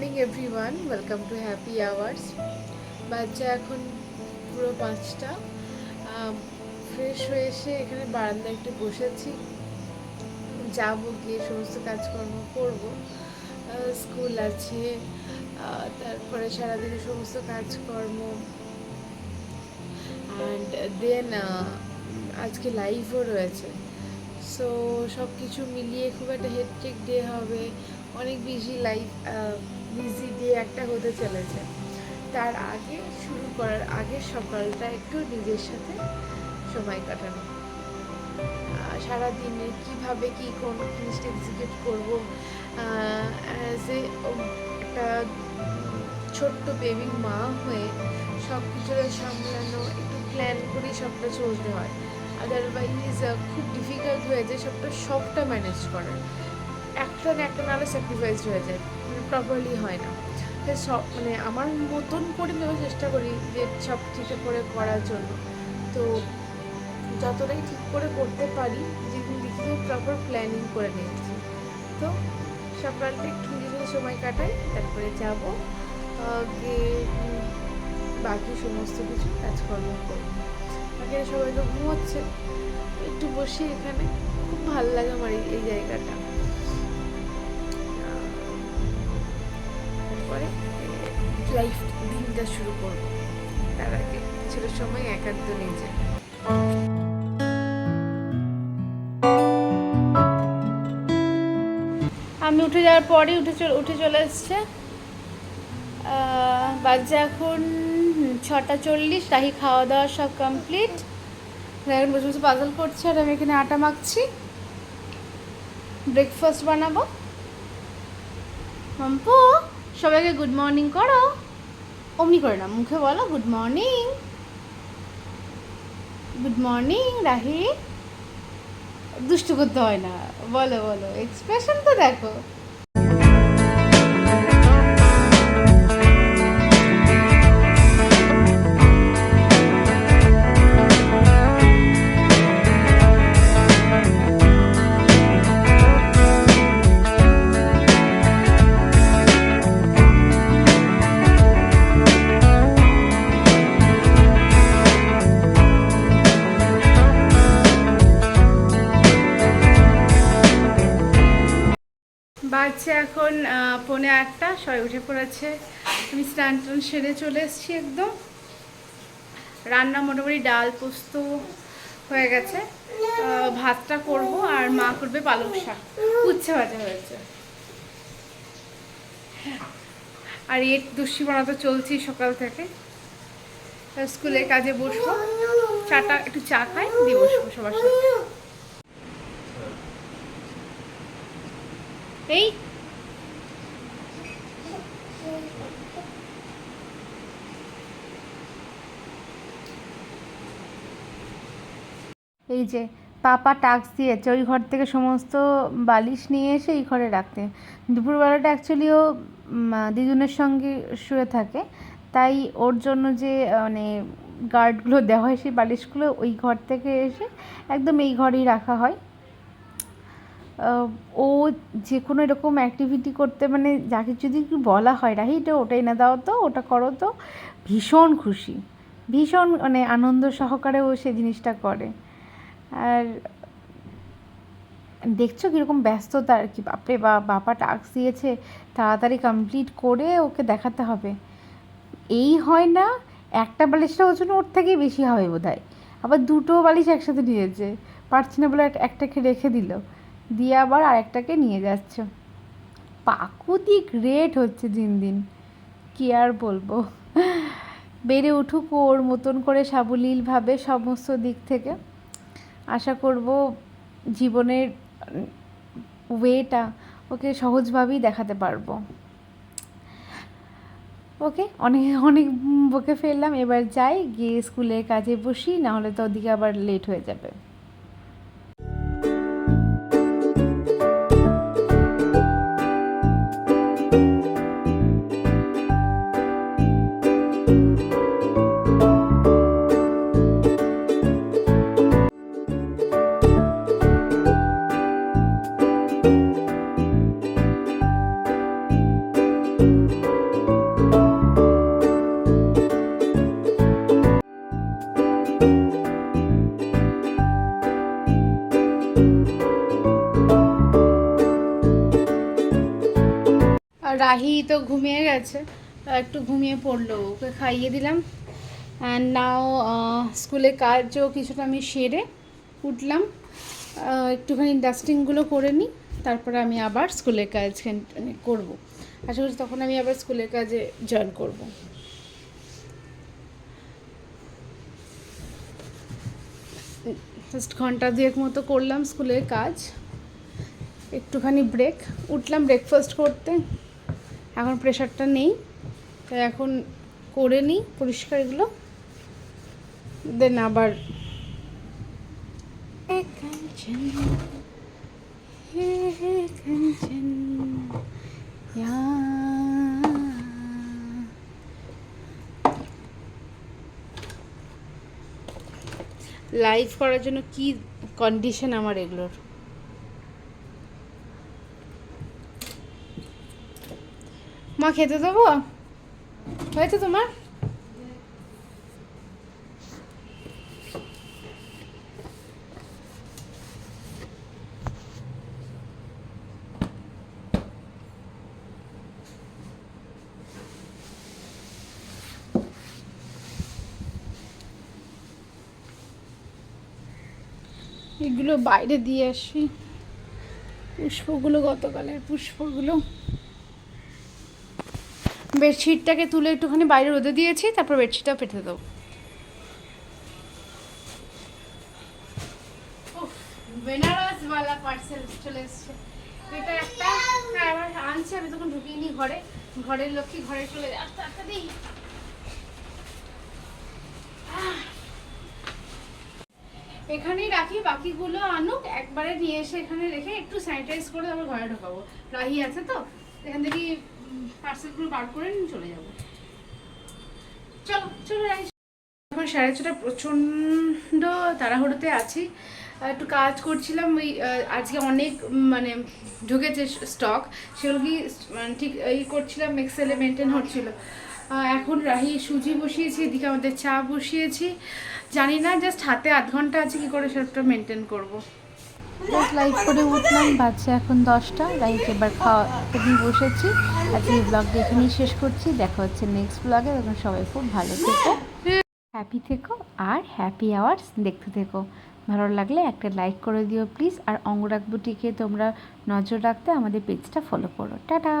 Morning everyone welcome to happy hours বাচ্চা এখন পুরো পাঁচটা। ফ্রেশ হয়ে এসে এখানে বারান্দায় একটু বসেছি। যাব গিয়ে সমস্ত কাজকর্ম করব। স্কুল আছে। তারপরে সারাদিনের সমস্ত কাজকর্ম। অ্যান্ড দেন আজকে লাইভও রয়েছে। সো সব কিছু মিলিয়ে খুব একটা হেডটেক ডে হবে। অনেক বেশি লাইফ বিজি ডে একটা হতে চলেছে। তার আগে শুরু করার আগে সকালটা একটু নিজের সাথে সময় কাটানো। সারাদিনে কীভাবে কি কোন জিনিসটা এক্সিকিউট করব অ্যাজ এ একটা ছোট্ট বেবি মা হয়ে সব কিছু সামলানো, একটু প্ল্যান করেই সবটা চলতে হয়। আদারওয়াইজ খুব ডিফিকাল্ট হয়ে যায় সবটা সবটা ম্যানেজ করার। একটা না একটা নাহলে স্যাক্রিফাইস হয়ে যায়। প্রপারলি হয় না। সব মানে আমার মতন করে নেওয়ার চেষ্টা করি যে সব ঠিক করে করার জন্য। তো যতটাই ঠিক করে করতে পারি, যেদিন দেখি যে প্রপার প্ল্যানিং করে নিয়েছি তো সকালটা একটু নিজেদের সময় কাটাই, তারপরে যাব গিয়ে বাকি সমস্ত কিছু কাজকর্ম করব বাকি সবাই তো ঘুমোচ্ছে। একটু বসি এখানে। খুব ভালো লাগে আমার এই জায়গাটা। লাইফ দিনটা শুরু করব তার আগে। ছোট সময় একান্ত নিজে। আমি উঠে যাওয়ার পরেই উঠে উঠে চলে এসছে। বাজে এখন ছটা চল্লিশ, রাহি খাওয়া দাওয়া সব কমপ্লিট এখন বসে বসে পাজল করছে আর আমি এখানে আটা মাখছি। ব্রেকফাস্ট বানাবো। মাম্পু? সবাইকে গুড মর্নিং করো। অমনি করে না, মুখে বলো good morning good morning Rahi দুষ্টু করতে হয় না, বলো বলো। এক্সপ্রেশন তো দেখো। বাচ্চা এখন পৌনে আটটা, সবাই উঠে পড়েছে। আমি স্নান টান সেরে চলে এসেছি একদম। রান্না মোটামুটি ডাল পোস্ত হয়ে গেছে। ভাতটা করব আর মা করবে পালং শাক। উচ্ছে ভাজা হয়েছে। আর এর দুশ্চিপনা তো চলছেই সকাল থেকে। স্কুলের কাজে বসবো। চাটা, একটু চা খাই, দিয়ে বসবো সবার সাথে। এই। এই যে, পাপা টাক্স দিয়েছে ওই ঘর থেকে সমস্ত বালিশ নিয়ে এসে এই ঘরে রাখতে। দুপুরবেলাটা অ্যাকচুয়ালিও দিদুনের সঙ্গে শুয়ে থাকে। তাই ওর জন্য যে মানে গার্ডগুলো দেওয়া হয় সেই বালিশগুলো ওই ঘর থেকে এসে একদম এই ঘরেই রাখা হয়। ও যে কোনো এরকম অ্যাক্টিভিটি করতে মানে যাকে যদি বলা হয়, রাহি, এটা ওটাই না দাও তো, ওটা করো তো। ভীষণ খুশি, ভীষণ মানে আনন্দ সহকারে ও সে জিনিসটা করে। আর দেখছ কীরকম ব্যস্ততা আর কি, বাপরে বা বাবা টাস্ক দিয়েছে, তাড়াতাড়ি কমপ্লিট করে ওকে দেখাতে হবে। এই হয় না, একটা বালিশটা ওজন ওর থেকেই বেশি হবে বোধ হয় আবার দুটো বালিশ একসাথে নিয়েছে, পারছি না বলে একটাকে রেখে দিল। দিয়ে আবার আরেকটাকে নিয়ে যাচ্ছে। পাকুদি গ্রেট হচ্ছে দিন দিন। কি আর বলব? বেড়ে উঠুক ওর মতন করে সাবলীলভাবে সমস্ত দিক থেকে। আশা করব জীবনের ওয়েটা ওকে সহজভাবেই দেখাতে পারব। ওকে, অনেক অনেক বকে ফেললাম। এবার যাই, গিয়ে স্কুলের কাজে বসি, নাহলে তো ওদিকে আবার লেট হয়ে যাবে। রাহি তো ঘুমিয়ে গেছে একটু ঘুমিয়ে পড়ল, ওকে খাইয়ে দিলাম। অ্যান্ড নাও স্কুলে কাজও কিছুটা আমি সেরে উঠলাম। একটুখানি ডাস্টিংগুলো করে নিই, তারপরে আমি আবার স্কুলের কাজ করব। আশা করছি তখন আমি আবার স্কুলের কাজে জয়েন করব। জাস্ট ঘণ্টা দুয়েক মতো করলাম স্কুলের কাজ। একটুখানি ব্রেক উঠলাম ব্রেকফাস্ট করতে। এখন প্রেশারটা নেই তাই এখন করে নিই পরিষ্কার এগুলো দেন আবার। লাইভ করার জন্য কি কন্ডিশন আমার এগুলোর মা খেতে দেবো? হয়েছে তোমার? এগুলো বাইরে দিয়ে আসি। পুষ্পগুলো গতকালের পুষ্পগুলো। বেডশিটটাকে তুলে একটুখানি বাইরে রোদে দিয়েছি, তারপর বেডশিটটা পেতে দেবো। বেনারসওয়ালা পার্সেল চলে এসছে। এটা একটা এবার আনছে, আমি তখন ঘরে। ঘরের ঘরে চলে এখানেই রাখি, বাকিগুলো আনুক। একবারে নিয়ে এসে এখানে রেখে একটু স্যানিটাইজ করে তারপর ঘরে ঢোকাবো। রাহি আছে তো, এখান থেকে পার্সেলগুলো বার করে চলে যাব। চলো চলো এখন সাড়ে ছটা প্রচণ্ড তাড়াহুড়োতে আছি। একটু কাজ করছিলাম, ওই আজকে অনেক মানে ঢুকেছে স্টক। সেগুলো কি মানে ঠিক এই করছিলাম এক্সেলে মেনটেন হচ্ছিল। এখন রাহি সুজি বসিয়েছি, এদিকে আমাদের চা বসিয়েছি। জানি না জাস্ট হাতে আধ ঘণ্টা আছে, কি করে সেটা মেনটেন করব। লাইভ করে উঠলাম বাচ্চা এখন দশটা লাইক এবার খাওয়া দিয়ে বসেছি। আজকে এই ব্লগটা এখানেই শেষ করছি। দেখা হচ্ছে নেক্সট ব্লগে তখন সবাই খুব ভালো থেকো। হ্যাপি থেকো আর হ্যাপি আওয়ার্স দেখতে থেকো। ভালো লাগলে একটা লাইক করে দিও প্লিজ আর অঙ্গরাগ বুটিকে তোমরা নজর রাখতে আমাদের পেজটা ফলো করো। টাটা!